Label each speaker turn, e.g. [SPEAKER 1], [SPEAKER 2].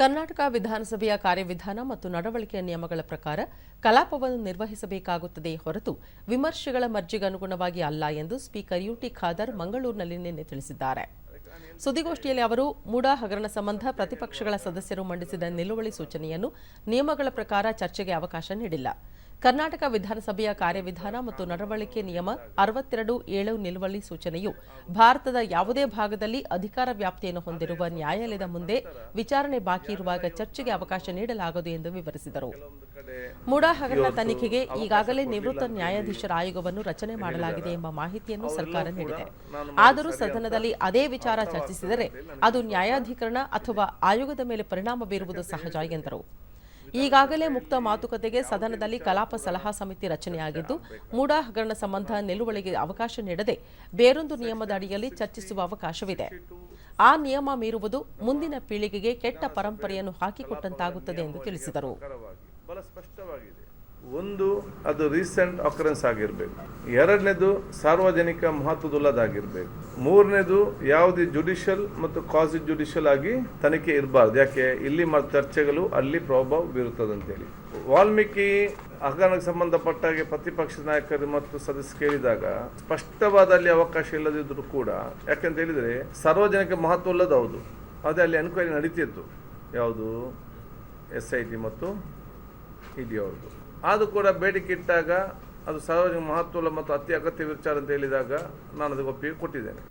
[SPEAKER 1] ಕರ್ನಾಟಕ ವಿಧಾನಸಭೆಯ ಕಾರ್ಯವಿಧಾನ ಮತ್ತು ನಡವಳಿಕೆಯ ನಿಯಮಗಳ ಪ್ರಕಾರ ಕಲಾಪವನ್ನು ನಿರ್ವಹಿಸಬೇಕಾಗುತ್ತದೆ ಹೊರತು ವಿಮರ್ಶೆಗಳ ಮರ್ಜಿಗನುಗುಣವಾಗಿ ಅಲ್ಲ ಎಂದು ಸ್ಪೀಕರ್ ಯುಟಿ ಖಾದರ್ ಮಂಗಳೂರಿನಲ್ಲಿ ನಿನ್ನೆ ತಿಳಿಸಿದ್ದಾರೆ. ಸುದ್ದಿಗೋಷ್ಠಿಯಲ್ಲಿ ಅವರು, ಮೂಡಾ ಹಗರಣ ಸಂಬಂಧ ಪ್ರತಿಪಕ್ಷಗಳ ಸದಸ್ಯರು ಮಂಡಿಸಿದ ನಿಲುವಳಿ ಸೂಚನೆಯನ್ನು ನಿಯಮಗಳ ಪ್ರಕಾರ ಚರ್ಚೆಗೆ ಅವಕಾಶ ನೀಡಿಲ್ಲ. ಕರ್ನಾಟಕ ವಿಧಾನಸಭೆಯ ಕಾರ್ಯವಿಧಾನ ಮತ್ತು ನಡವಳಿಕೆ ನಿಯಮ ಅರವತ್ತೆರಡು ಏಳು ನಿಲುವಳಿ ಸೂಚನೆಯು ಭಾರತದ ಯಾವುದೇ ಭಾಗದಲ್ಲಿ ಅಧಿಕಾರ ವ್ಯಾಪ್ತಿಯನ್ನು ಹೊಂದಿರುವ ನ್ಯಾಯಾಲಯದ ಮುಂದೆ ವಿಚಾರಣೆ ಬಾಕಿ ಇರುವಾಗ ಚರ್ಚೆಗೆ ಅವಕಾಶ ನೀಡಲಾಗದು ಎಂದು ವಿವರಿಸಿದರು. ಮೂಡಾ ಹಗರಣ ತನಿಖೆಗೆ ಈಗಾಗಲೇ ನಿವೃತ್ತ ನ್ಯಾಯಾಧೀಶರ ಆಯೋಗವನ್ನು ರಚನೆ ಮಾಡಲಾಗಿದೆ ಎಂಬ ಮಾಹಿತಿಯನ್ನು ಸರ್ಕಾರ ನೀಡಿದೆ. ಆದರೂ ಸದನದಲ್ಲಿ ಅದೇ ವಿಚಾರ ಚರ್ಚಿಸಿದರೆ ಅದು ನ್ಯಾಯಾಧೀಕರಣ ಅಥವಾ ಆಯೋಗದ ಮೇಲೆ ಪರಿಣಾಮ ಬೀರುವುದು ಸಹಜ ಎಂದರು. ಈಗಾಗಲೇ ಮುಕ್ತ ಮಾತುಕತೆಗೆ ಸದನದಲ್ಲಿ ಕಲಾಪ ಸಲಹಾ ಸಮಿತಿ ರಚನೆಯಾಗಿದ್ದು, ಮೂಡಾ ಹಗರಣ ಸಂಬಂಧ ನಿಲುವಳಿಗೆ ಅವಕಾಶ ನೀಡದೆ ಬೇರೊಂದು ನಿಯಮದ ಅಡಿಯಲ್ಲಿ ಚರ್ಚಿಸುವ ಅವಕಾಶವಿದೆ. ಆ ನಿಯಮ ಮೀರುವುದು ಮುಂದಿನ ಪೀಳಿಗೆಗೆ ಕೆಟ್ಟ ಪರಂಪರೆಯನ್ನು ಹಾಕಿಕೊಟ್ಟಂತಾಗುತ್ತದೆ ಎಂದು ತಿಳಿಸಿದರು.
[SPEAKER 2] ಒಂದು, ಅದು ರೀಸೆಂಟ್ ಅಕರೆನ್ಸ್ ಆಗಿರಬೇಕು. ಎರಡನೇದು ಸಾರ್ವಜನಿಕ ಮಹತ್ವದುಳ್ಳದಾಗಿರ್ಬೇಕು. ಮೂರನೇದು ಯಾವುದೇ ಜುಡಿಷಿಯಲ್ ಮತ್ತು ಕಾಸಿ ಜುಡಿಷಿಯಲ್ ಆಗಿ ತನಿಖೆ ಇರಬಾರ್ದು. ಯಾಕೆ? ಇಲ್ಲಿ ಚರ್ಚೆಗಳು ಅಲ್ಲಿ ಪ್ರಭಾವ ಬೀರುತ್ತದೆ ಅಂತೇಳಿ. ವಾಲ್ಮೀಕಿ ಹಗರಣಕ್ಕೆ ಸಂಬಂಧಪಟ್ಟ ಹಾಗೆ ಪ್ರತಿಪಕ್ಷ ನಾಯಕರು ಮತ್ತು ಸದಸ್ಯ ಕೇಳಿದಾಗ ಸ್ಪಷ್ಟವಾದ ಅಲ್ಲಿ ಅವಕಾಶ ಇಲ್ಲದಿದ್ದರೂ ಕೂಡ ಯಾಕಂತ ಹೇಳಿದರೆ ಸಾರ್ವಜನಿಕ ಮಹತ್ವ ಹೌದು. ಅದೇ ಅಲ್ಲಿ ಎನ್ಕ್ವೈರಿ ನಡೀತಿತ್ತು. ಯಾವುದು? ಎಸ್ ಐ ಟಿ ಮತ್ತು ಇಡಿ ಆದರೂ ಕೂಡ ಬೇಡಿಕೆ ಇಟ್ಟಾಗ ಅದು ಸಾರ್ವಜನಿಕ ಮಹತ್ವ ಮತ್ತು ಅತಿ ಅಗತ್ಯ ವಿಚಾರ ಅಂತ ಹೇಳಿದಾಗ ನಾನು ಅದಕ್ಕೆ ಒಪ್ಪಿಗೆ ಕೊಟ್ಟಿದ್ದೇನೆ.